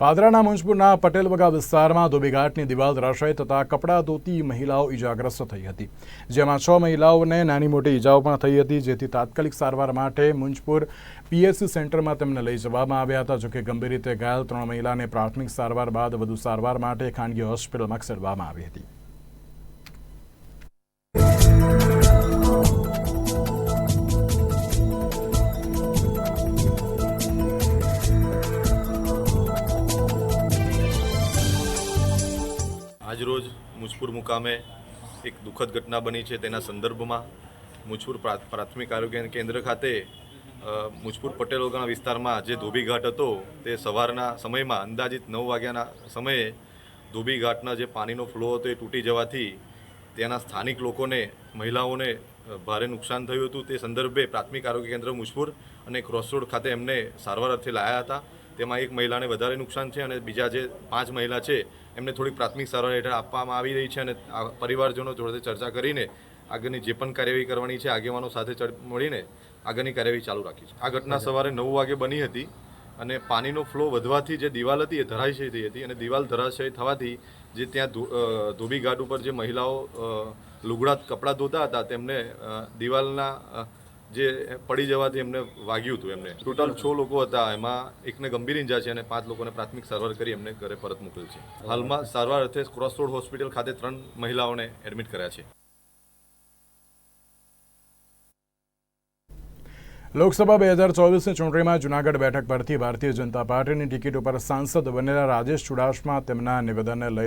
પાદરાના મુંજપુરના પટેલવગા વિસ્તારમાં ધોબીઘાટની દિવાલ ધરાશય થતાં કપડાં ધોતી મહિલાઓ ઇજાગ્રસ્ત થઈ હતી, જેમાં છ મહિલાઓને નાની મોટી ઇજાઓ પણ થઈ હતી, જેથી તાત્કાલિક સારવાર માટે મુંજપુર પીએસસી સેન્ટરમાં તેમને લઈ જવામાં આવ્યા હતા, જોકે ગંભીર રીતે ઘાયલ ત્રણ મહિલાને પ્રાથમિક સારવાર બાદ વધુ સારવાર માટે ખાનગી હોસ્પિટલમાં ખસેડવામાં આવી હતી. આજરોજ મુજપુર મુકામે એક દુઃખદ ઘટના બની છે તેના સંદર્ભમાં મુજપુર પ્રા- પ્રાથમિક આરોગ્ય કેન્દ્ર ખાતે મુજપુર પટેલ ઓગણા વિસ્તારમાં જે ધોબીઘાટ હતો તે સવારના સમયમાં અંદાજિત નવ વાગ્યાના સમયે ધોબીઘાટના જે પાણીનો ફ્લો હતો એ તૂટી જવાથી ત્યાંના સ્થાનિક લોકોને, મહિલાઓને ભારે નુકસાન થયું હતું. તે સંદર્ભે પ્રાથમિક આરોગ્ય કેન્દ્ર મુજપુર અને ક્રોસરોડ ખાતે એમને સારવાર અર્થે લાયા હતા. તેમાં એક મહિલાને વધારે નુકસાન છે અને બીજા જે પાંચ મહિલા છે, એમને થોડીક પ્રાથમિક સારવાર હેઠળ આપવામાં આવી રહી છે અને પરિવારજનો જોડે ચર્ચા કરીને આગળની જે પણ કાર્યવાહી કરવાની છે, આગેવાનો સાથે મળીને આગળની કાર્યવાહી ચાલુ રાખી છે. આ ઘટના સવારે નવ વાગે બની હતી અને પાણીનો ફ્લો વધવાથી જે દિવાલ હતી એ ધરાશય થઈ હતી અને દિવાલ ધરાશય થવાથી જે ત્યાં ધોબી ઘાટ ઉપર જે મહિલાઓ લુગડા, કપડાં ધોતા હતા તેમને દિવાલના જે પડી જવાથી એમને વાગ્યું હતું એમને. ટોટલ છ લોકો હતા. એમાં એકને ગંભીર ઇજા છે અને પાંચ લોકોને પ્રાથમિક સારવાર કરી એમને ઘરે પરત મોકલેલ છે. હાલમાં સારવાર અર્થે ક્રોસ રોડ હોસ્પિટલ ખાતે ત્રણ મહિલાઓને એડમિટ કર્યા છે. લોકસભા બે હજાર ચોવીસની ચૂંટણીમાં જૂનાગઢ બેઠક પરથી ભારતીય જનતા પાર્ટીની ટિકિટ ઉપર સાંસદ બનેલા રાજેશ ચુડાસમા તેમના નિવેદનને લઈને